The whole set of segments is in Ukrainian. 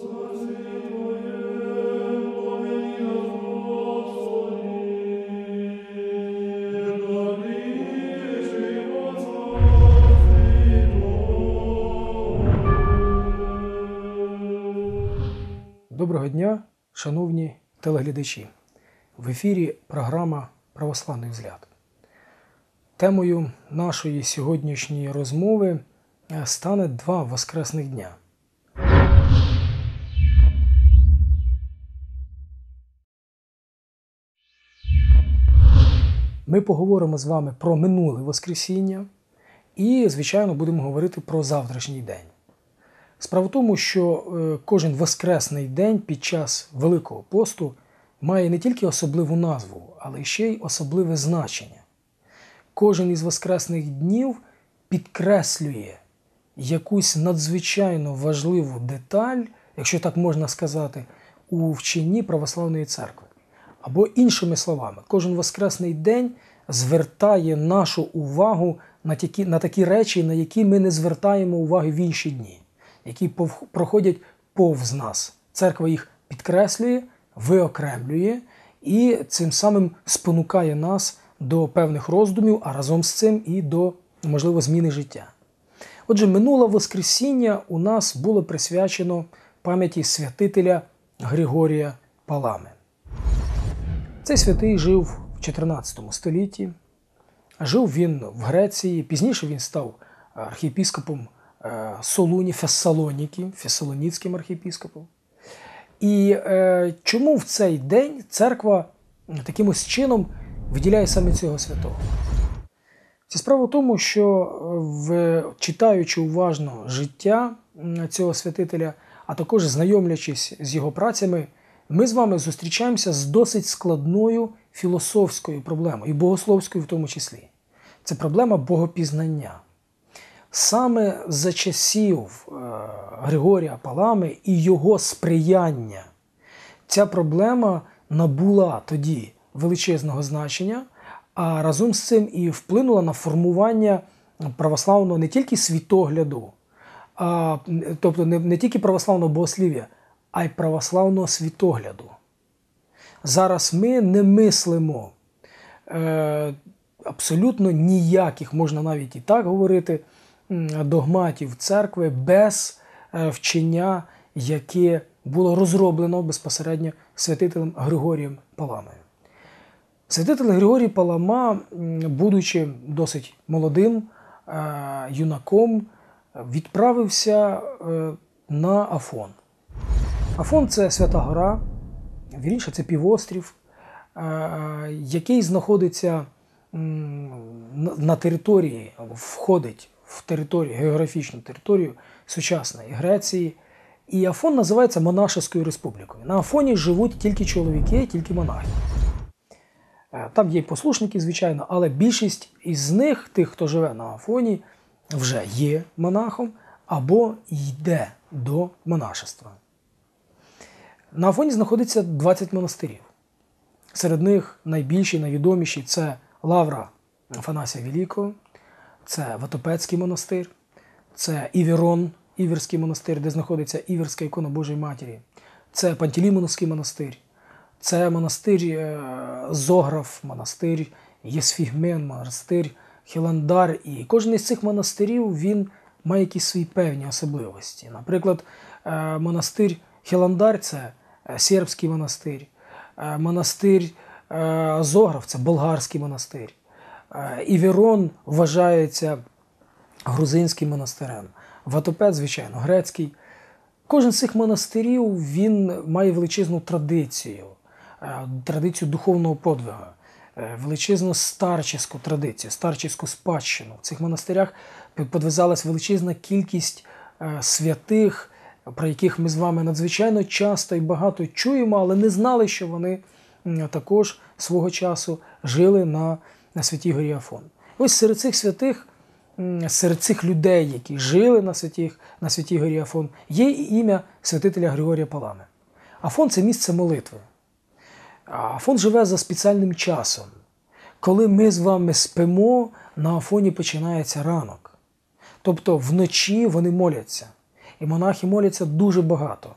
Доброго дня, шановні телеглядачі. В ефірі програма Православний взгляд. Темою нашої сьогоднішньої розмови е, стане два воскресних дня. Ми поговоримо з вами про минуле Воскресіння і, звичайно, будемо говорити про завтрашній день. Справа в тому, що е, кожен воскресний день під час Великого посту має не тільки особливу назву, але ще й особливе значення. Кожен із воскресних днів підкреслює якусь надзвичайно важливу деталь, якщо так можна сказати, у вченні православної церкви. Або іншими словами, кожен воскресний день звертає нашу увагу на такі, на такі речі, на які ми не звертаємо уваги в інші дні які проходять повз нас. Церква їх підкреслює, виокремлює і цим самим спонукає нас до певних роздумів, а разом з цим і до, можливо, зміни життя. Отже, минуле Воскресіння у нас було присвячено пам'яті святителя Григорія Палами. Цей святий жив в 14 столітті, жив він в Греції, пізніше він став архієпіскопом Е, Солуні Фессалоніки, Фессалоніцьким архієпіскопом. І е, чому в цей день церква таким ось чином виділяє саме цього святого? Це справа в тому, що е, в, читаючи уважно життя цього святителя, а також знайомлячись з його працями, ми з вами зустрічаємося з досить складною філософською проблемою, і богословською в тому числі. Це проблема богопізнання. Саме за часів е, Григорія Палами і його сприяння ця проблема набула тоді величезного значення, а разом з цим і вплинула на формування православного не тільки світогляду, а, тобто не, не тільки православного богослів'я, а й православного світогляду. Зараз ми не мислимо е, абсолютно ніяких, можна навіть і так говорити догматів церкви без е, вчення, яке було розроблено безпосередньо святителем Григорієм Паламою. Святитель Григорій Палама, будучи досить молодим е, юнаком, відправився е, на Афон. Афон це Свята Гора, вірніше це півострів, який знаходиться на території, входить в територію, географічну територію сучасної Греції. І Афон називається Монашеською республікою. На Афоні живуть тільки чоловіки, тільки монахи. Е, там є послушники, звичайно, але більшість із них, тих, хто живе на Афоні, вже є монахом або йде до монашества. На Афоні знаходиться 20 монастирів. Серед них найбільші, найвідоміші це Лавра Афанасія Великого, це Ватопецький монастир, це Івірон, Іверський монастир, де знаходиться Іверська ікона Божої Матері, це Пантелімоновський монастир, це монастир е, Зограф, монастир Єсфігмен, монастир Хіландар. І кожен із цих монастирів він має якісь свої певні особливості. Наприклад, е, монастир Хіландар це сербський монастир, монастир Зограф це болгарський монастир. Е, Івірон вважається грузинським монастирем, Ватопет, звичайно, грецький. Кожен з цих монастирів він має величезну традицію, е, традицію духовного подвигу, е, величезну старчеську традицію, старчеську спадщину. В цих монастирях подвизалась величезна кількість святих, про яких ми з вами надзвичайно часто і багато чуємо, але не знали, що вони також свого часу жили на на святій горі Афон. Ось серед цих святих, серед цих людей, які жили на святій, на святій горі Афон, є і ім'я святителя Григорія Палами. Афон це місце молитви. Афон живе за спеціальним часом. Коли ми з вами спимо, на Афоні починається ранок. Тобто вночі вони моляться. І монахи моляться дуже багато.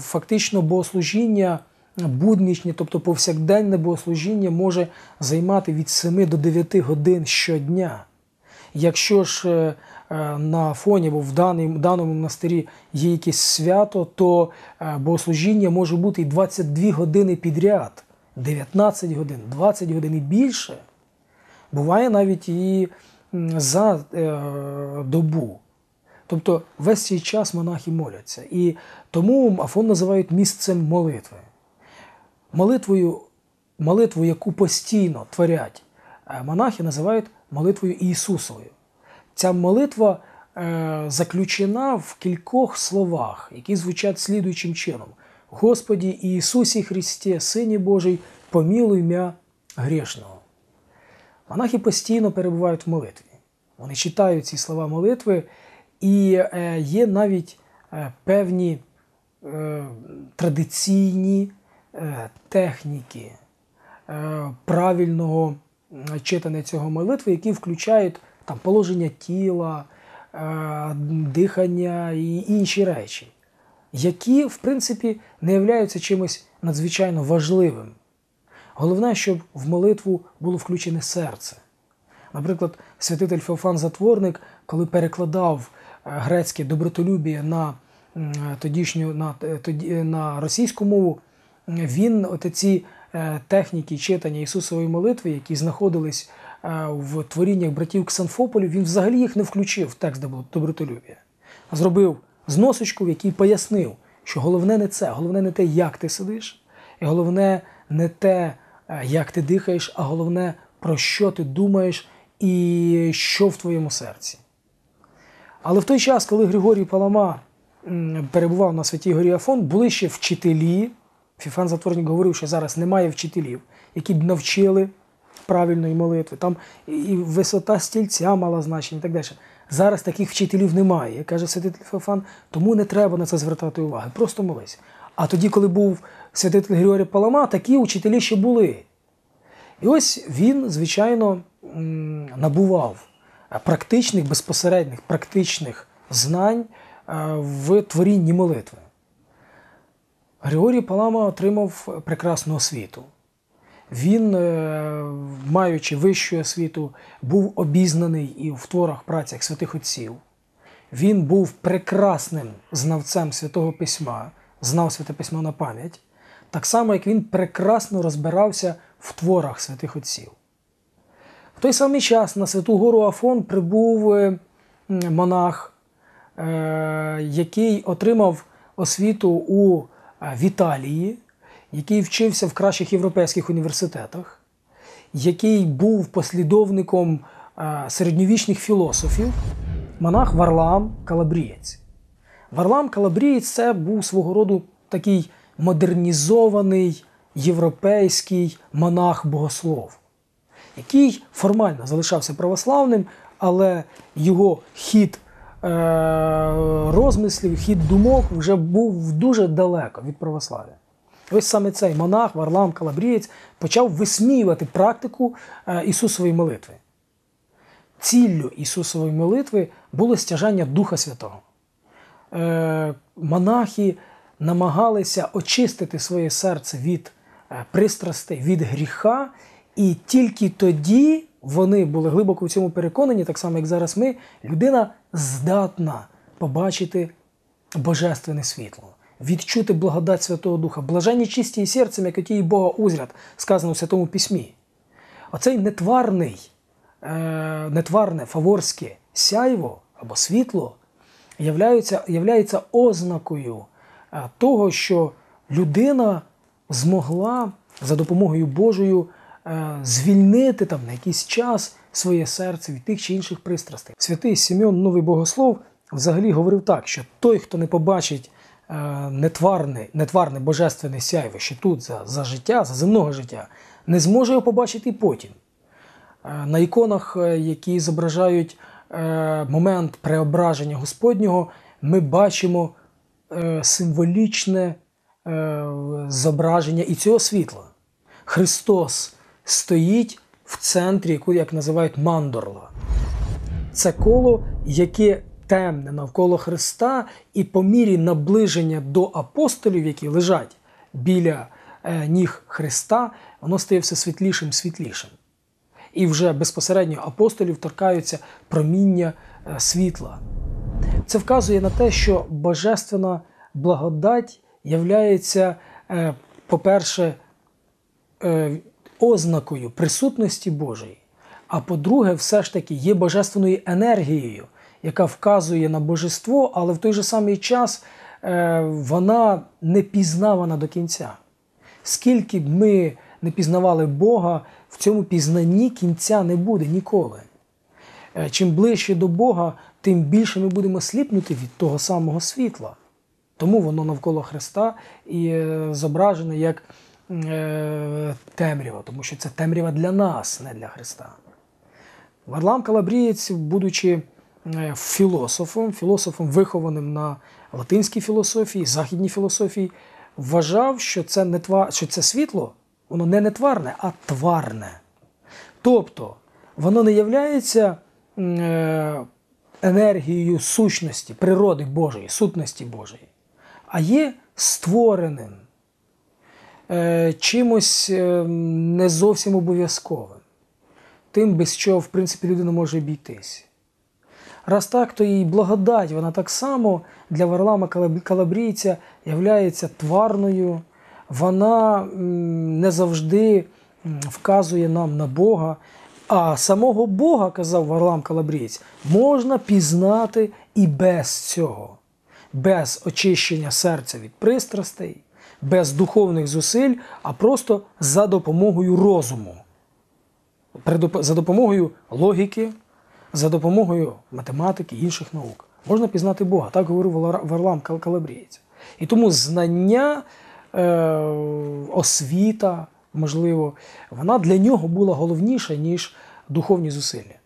фактично богослужіння буднічне, тобто повсякденне богослужіння може займати від 7 до 9 годин щодня. Якщо ж на фоні або в даному монастирі є якесь свято, то богослужіння може бути і 22 години підряд, 19 годин, 20 годин і більше. Буває навіть і за е, добу. Тобто весь цей час монахи моляться. І тому Афон називають місцем молитви. Молитвою, молитву, яку постійно творять е, монахи, називають молитвою Ісусовою. Ця молитва е, заключена в кількох словах, які звучать слідуючим чином: Господі Ісусі Христе, Сині Божий, помілуй м'я грішного. Монахи постійно перебувають в молитві. Вони читають ці слова молитви, і е, є навіть е, певні е, традиційні техніки правильного читання цього молитви, які включають там, положення тіла, дихання і інші речі, які, в принципі, не являються чимось надзвичайно важливим. Головне, щоб в молитву було включене серце. Наприклад, святитель Феофан Затворник, коли перекладав грецьке добротолюбіє на тодішню на, е, на російську мову, він ці е, техніки читання Ісусової молитви, які знаходились в творіннях братів Ксанфополів, він взагалі їх не включив в текст добротолюбія. Зробив зносочку, в якій пояснив, що головне не це, головне не те, як ти сидиш, і головне не те, як ти дихаєш, а головне, про що ти думаєш і що в твоєму серці. Але в той час, коли Григорій Палама перебував на Святій Горі Афон, були ще вчителі. Фіфан Затворник говорив, що зараз немає вчителів, які б навчили правильної молитви. Там і висота стільця мала значення і так далі. Зараз таких вчителів немає, каже святитель Феофан, тому не треба на це звертати уваги. Просто молись. А тоді, коли був святитель Григорій Палама, такі учителі ще були. І ось він, звичайно, набував практичних, безпосередніх практичних знань в творінні молитви. Григорій Палама отримав прекрасну освіту. Він, е, маючи вищу освіту, був обізнаний і в творах працях святих отців. Він був прекрасним знавцем святого письма, знав святе письмо на пам'ять, так само, як він прекрасно розбирався в творах святих отців. В той самий час на Святу Гору Афон прибув е, монах, е, який отримав освіту у е, Віталії, який вчився в кращих європейських університетах, який був послідовником середньовічних філософів, монах Варлам Калабрієць. Варлам Калабрієць це був свого роду такий модернізований європейський монах-богослов, який формально залишався православним, але його хід е, розмислів, хід думок вже був дуже далеко від православ'я. Ось саме цей монах, Варлам Калабрієць, почав висміювати практику е, Ісусової молитви. Ціллю Ісусової молитви було стяжання Духа Святого. Е, монахи намагалися очистити своє серце від пристрастей від гріха, і тільки тоді вони були глибоко в цьому переконані, так само як зараз ми, людина здатна побачити божественне світло, відчути благодать Святого Духа, блаженні чисті серцем, як оті Бога узряд, сказано в Святому Письмі. Оцей нетварний, е, нетварне фаворське сяйво або світло являється, ознакою е, того, що людина змогла за допомогою Божою звільнити там на якийсь час своє серце від тих чи інших пристрастей. Святий Сімеон, новий богослов, взагалі говорив так, що той, хто не побачить е, нетварне, нетварне божественне сяйвище тут за, за життя, за земного життя, не зможе його побачити і потім. Е, на іконах, які зображають момент преображення Господнього, ми бачимо символічне Е, зображення і цього світла. Христос стоїть в центрі, яку як називають мандорла. Це коло, яке темне навколо Христа, і по мірі наближення до апостолів, які лежать біля е, ніг Христа, воно стає все світлішим світлішим. І вже безпосередньо апостолів торкаються проміння е, світла. Це вказує на те, що божественна благодать являється, е, по-перше, ознакою присутності Божої, а по-друге, все ж таки є божественною енергією, яка вказує на божество, але в той же самий час е, вона не пізнавана до кінця. Скільки б ми не пізнавали Бога, в цьому пізнанні кінця не буде ніколи. Е, Чим ближче до Бога, тим більше ми будемо сліпнути від того самого світла. Тому воно навколо Христа і е, зображене як темрява, тому що це темрява для нас, не для Христа. Варлам Калабрієць, будучи е, філософом, філософом, вихованим на латинській філософії, західній філософії, вважав, що це, не тва... що це світло, воно не нетварне, а тварне. Тобто, воно не являється е, енергією сущності, природи Божої, сутності Божої, а є створеним е, чимось е, не зовсім обов'язковим, тим, без чого, в принципі, людина може обійтись. Раз так, то і благодать, вона так само для Варлама Калабрійця являється тварною, вона не завжди вказує нам на Бога. А самого Бога, казав Варлам Калабрієць, можна пізнати і без цього, без очищення серця від пристрастей, без духовних зусиль, а просто за допомогою розуму, за допомогою логіки, за допомогою математики і інших наук. Можна пізнати Бога, так говорив Варлам Калабрієць. І тому знання, е, освіта, можливо, вона для нього була головніша, ніж духовні зусилля.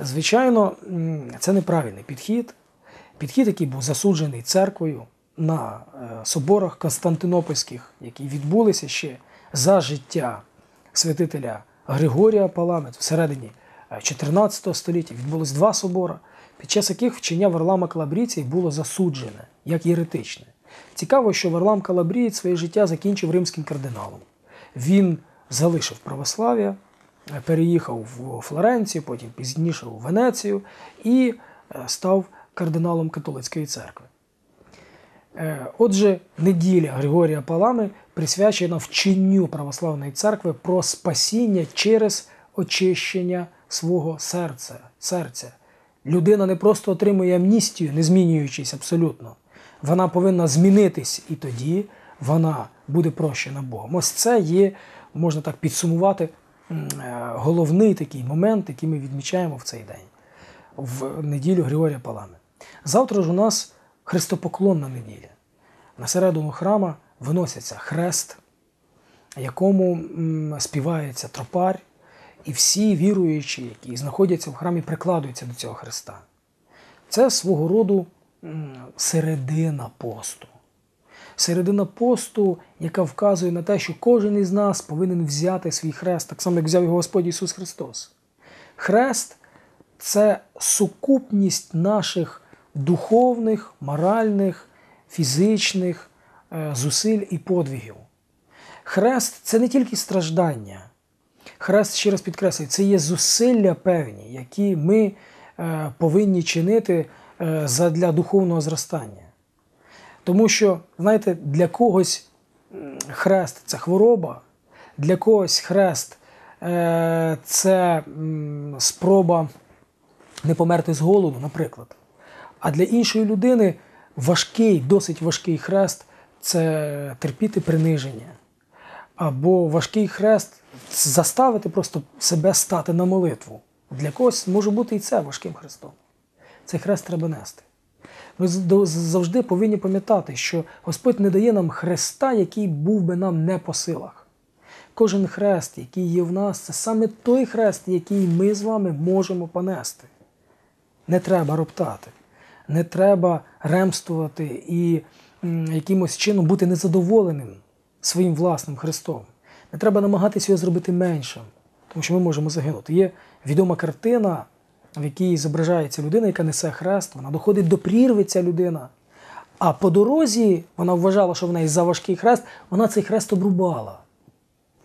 Звичайно, це неправильний підхід. Підхід, який був засуджений церквою на е, соборах Константинопольських, які відбулися ще за життя святителя Григорія Палами всередині е, 14 століття. Відбулось два собори, під час яких вчення Варлама Калабрійця було засуджене як єретичне. Цікаво, що Варлам Калабрієць своє життя закінчив римським кардиналом. Він залишив православ'я, е, переїхав в Флоренцію, потім пізніше у Венецію і е, став кардиналом католицької церкви. Е, Отже, неділя Григорія Палами присвячена вченню православної церкви про спасіння через очищення свого серця. серця. Людина не просто отримує амністію, не змінюючись абсолютно. Вона повинна змінитись, і тоді вона буде прощена Богом. Ось це є, можна так підсумувати, е, головний такий момент, який ми відмічаємо в цей день, в неділю Григорія Палами. Завтра ж у нас хрестопоклонна неділя. На середину храма виноситься хрест, якому співається тропарь, і всі віруючі, які знаходяться в храмі, прикладуються до цього хреста. Це свого роду середина посту. Середина посту, яка вказує на те, що кожен із нас повинен взяти свій хрест, так само, як взяв його Господь Ісус Христос. Хрест це сукупність наших духовних, моральних, фізичних е, зусиль і подвигів. Хрест це не тільки страждання. Хрест, ще раз підкреслюю, це є зусилля певні, які ми е, повинні чинити е, задля духовного зростання. Тому що, знаєте, для когось хрест це хвороба, для когось хрест це спроба не померти з голоду, наприклад. А для іншої людини важкий, досить важкий хрест це терпіти приниження. Або важкий хрест заставити просто себе стати на молитву. Для когось може бути і це важким хрестом. Цей хрест треба нести. Ми завжди повинні пам'ятати, що Господь не дає нам хреста, який був би нам не по силах. Кожен хрест, який є в нас, це саме той хрест, який ми з вами можемо понести. Не треба роптати, не треба ремствувати і якимось чином бути незадоволеним своїм власним хрестом. Не треба намагатися його зробити меншим, тому що ми можемо загинути. Є відома картина в якій зображається людина, яка несе хрест, вона доходить до прірви ця людина. А по дорозі вона вважала, що в неї за важкий хрест, вона цей хрест обрубала.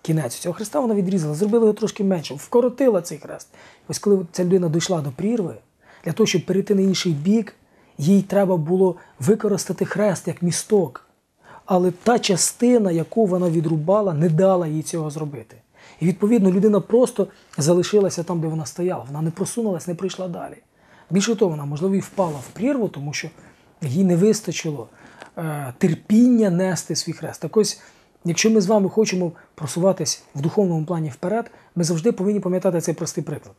Кінець цього хреста вона відрізала, зробила його трошки менше, вкоротила цей хрест. Ось коли ця людина дійшла до прірви, для того, щоб перейти на інший бік, їй треба було використати хрест як місток. Але та частина, яку вона відрубала, не дала їй цього зробити. І відповідно людина просто залишилася там, де вона стояла. Вона не просунулася, не прийшла далі. Більше того, вона, можливо, і впала в прірву, тому що їй не вистачило е, терпіння нести свій хрест. Так ось, якщо ми з вами хочемо просуватись в духовному плані вперед, ми завжди повинні пам'ятати цей простий приклад.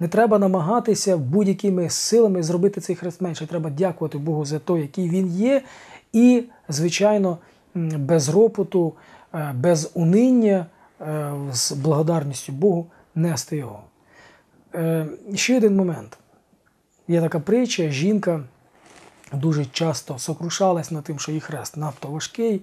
Не треба намагатися будь-якими силами зробити цей хрест менше. Треба дякувати Богу за те, який він є, і, звичайно, без ропоту, е, без униння, е, з благодарністю Богу нести його. Е, ще один момент. Є така притча, жінка дуже часто сокрушалась над тим, що її хрест надто важкий.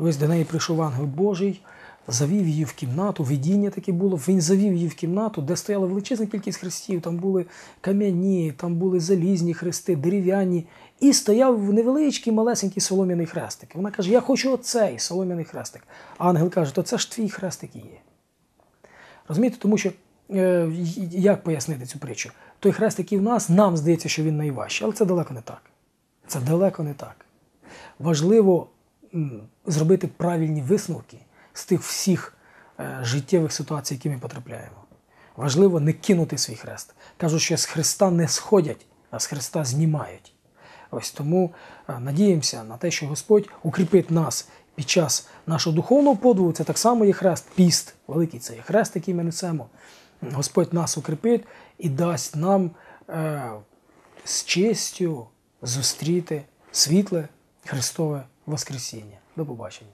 І ось до неї прийшов ангел Божий, завів її в кімнату, видіння таке було. Він завів її в кімнату, де стояла величезна кількість хрестів. Там були кам'яні, там були залізні хрести, дерев'яні. І стояв невеличкий малесенький солом'яний хрестик. Вона каже: Я хочу оцей солом'яний хрестик. А ангел каже, то це ж твій хрестик і є. Розумієте, тому що е, як пояснити цю притчу? Той хрест, який в нас, нам здається, що він найважчий, але це далеко не так. Це далеко не так. Важливо зробити правильні висновки з тих всіх е, життєвих ситуацій, які ми потрапляємо. Важливо не кинути свій хрест. Кажуть, що з Христа не сходять, а з Христа знімають. Ось тому е, надіємося на те, що Господь укріпить нас під час нашого духовного подвигу. Це так само є хрест, піст, великий це є хрест, який ми несемо. Господь нас укріпить і дасть нам е, з честю зустріти світле Христове Воскресіння. До побачення.